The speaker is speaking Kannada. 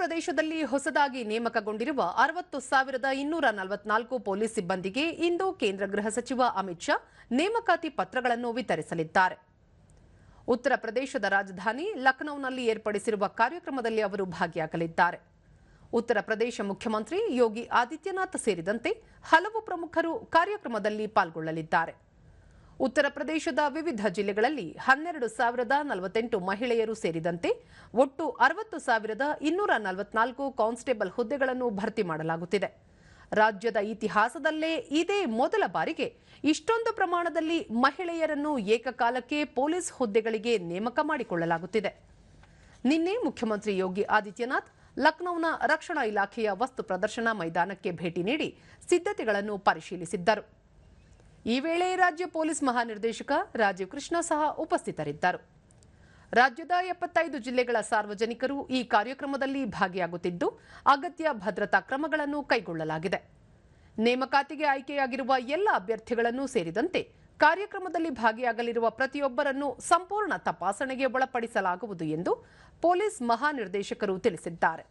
ಪ್ರದೇಶದಲ್ಲಿ ಹೊಸದಾಗಿ ನೇಮಕಗೊಂಡಿರುವ ಅರವತ್ತು ಸಾವಿರದ ಇನ್ನೂರ ನಲವತ್ನಾಲ್ಕು ಪೊಲೀಸ್ ಸಿಬ್ಬಂದಿಗೆ ಇಂದು ಕೇಂದ್ರ ಗೃಹ ಸಚಿವ ಅಮಿತ್ ಶಾ ನೇಮಕಾತಿ ಪತ್ರಗಳನ್ನು ವಿತರಿಸಲಿದ್ದಾರೆ. ಉತ್ತರ ಪ್ರದೇಶದ ರಾಜಧಾನಿ ಲಖನೌನಲ್ಲಿ ಏರ್ಪಡಿಸಿರುವ ಕಾರ್ಯಕ್ರಮದಲ್ಲಿ ಅವರು ಭಾಗಿಯಾಗಲಿದ್ದಾರೆ. ಉತ್ತರ ಪ್ರದೇಶ ಮುಖ್ಯಮಂತ್ರಿ ಯೋಗಿ ಆದಿತ್ಯನಾಥ್ ಸೇರಿದಂತೆ ಹಲವು ಪ್ರಮುಖರು ಕಾರ್ಯಕ್ರಮದಲ್ಲಿ ಪಾಲ್ಗೊಳ್ಳಲಿದ್ದಾರೆ. ಉತ್ತರ ಪ್ರದೇಶದ ವಿವಿಧ ಜಿಲ್ಲೆಗಳಲ್ಲಿ ಹನ್ನೆರಡು ಸಾವಿರದ ನಲವತ್ತೆಂಟು ಮಹಿಳೆಯರು ಸೇರಿದಂತೆ ಒಟ್ಟು ಅರವತ್ತು ಸಾವಿರದ ಇನ್ನೂರ ನಲವತ್ನಾಲ್ಕು ಕಾನ್ಸ್ಟೇಬಲ್ ಹುದ್ದೆಗಳನ್ನು ಭರ್ತಿ ಮಾಡಲಾಗುತ್ತಿದೆ. ರಾಜ್ಯದ ಇತಿಹಾಸದಲ್ಲೇ ಇದೇ ಮೊದಲ ಬಾರಿಗೆ ಇಷ್ಟೊಂದು ಪ್ರಮಾಣದಲ್ಲಿ ಮಹಿಳೆಯರನ್ನು ಏಕಕಾಲಕ್ಕೆ ಪೊಲೀಸ್ ಹುದ್ದೆಗಳಿಗೆ ನೇಮಕ ಮಾಡಿಕೊಳ್ಳಲಾಗುತ್ತಿದೆ. ನಿನ್ನೆ ಮುಖ್ಯಮಂತ್ರಿ ಯೋಗಿ ಆದಿತ್ಯನಾಥ್ ಲಖನೌನ ರಕ್ಷಣಾ ಇಲಾಖೆಯ ವಸ್ತು ಪ್ರದರ್ಶನ ಮೈದಾನಕ್ಕೆ ಭೇಟಿ ನೀಡಿ ಸಿದ್ಧತೆಗಳನ್ನು ಪರಿಶೀಲಿಸಿದ್ದರು. ಈ ವೇಳೆ ರಾಜ್ಯ ಪೊಲೀಸ್ ಮಹಾನಿರ್ದೇಶಕ ರಾಜೀವ್ ಕೃಷ್ಣ ಸಹ ಉಪಸ್ಥಿತರಿದ್ದರು. ರಾಜ್ಯದ ಎಪ್ಪತ್ತೈದು ಜಿಲ್ಲೆಗಳ ಸಾರ್ವಜನಿಕರು ಈ ಕಾರ್ಯಕ್ರಮದಲ್ಲಿ ಭಾಗಿಯಾಗುತ್ತಿದ್ದು, ಅಗತ್ಯ ಭದ್ರತಾ ಕ್ರಮಗಳನ್ನು ಕೈಗೊಳ್ಳಲಾಗಿದೆ. ನೇಮಕಾತಿಗೆ ಆಯ್ಕೆಯಾಗಿರುವ ಎಲ್ಲ ಅಭ್ಯರ್ಥಿಗಳನ್ನು ಸೇರಿದಂತೆ ಕಾರ್ಯಕ್ರಮದಲ್ಲಿ ಭಾಗಿಯಾಗಲಿರುವ ಪ್ರತಿಯೊಬ್ಬರನ್ನು ಸಂಪೂರ್ಣ ತಪಾಸಣೆಗೆ ಒಳಪಡಿಸಲಾಗುವುದು ಎಂದು ಪೊಲೀಸ್ ಮಹಾನಿರ್ದೇಶಕರು ತಿಳಿಸಿದ್ದಾರೆ.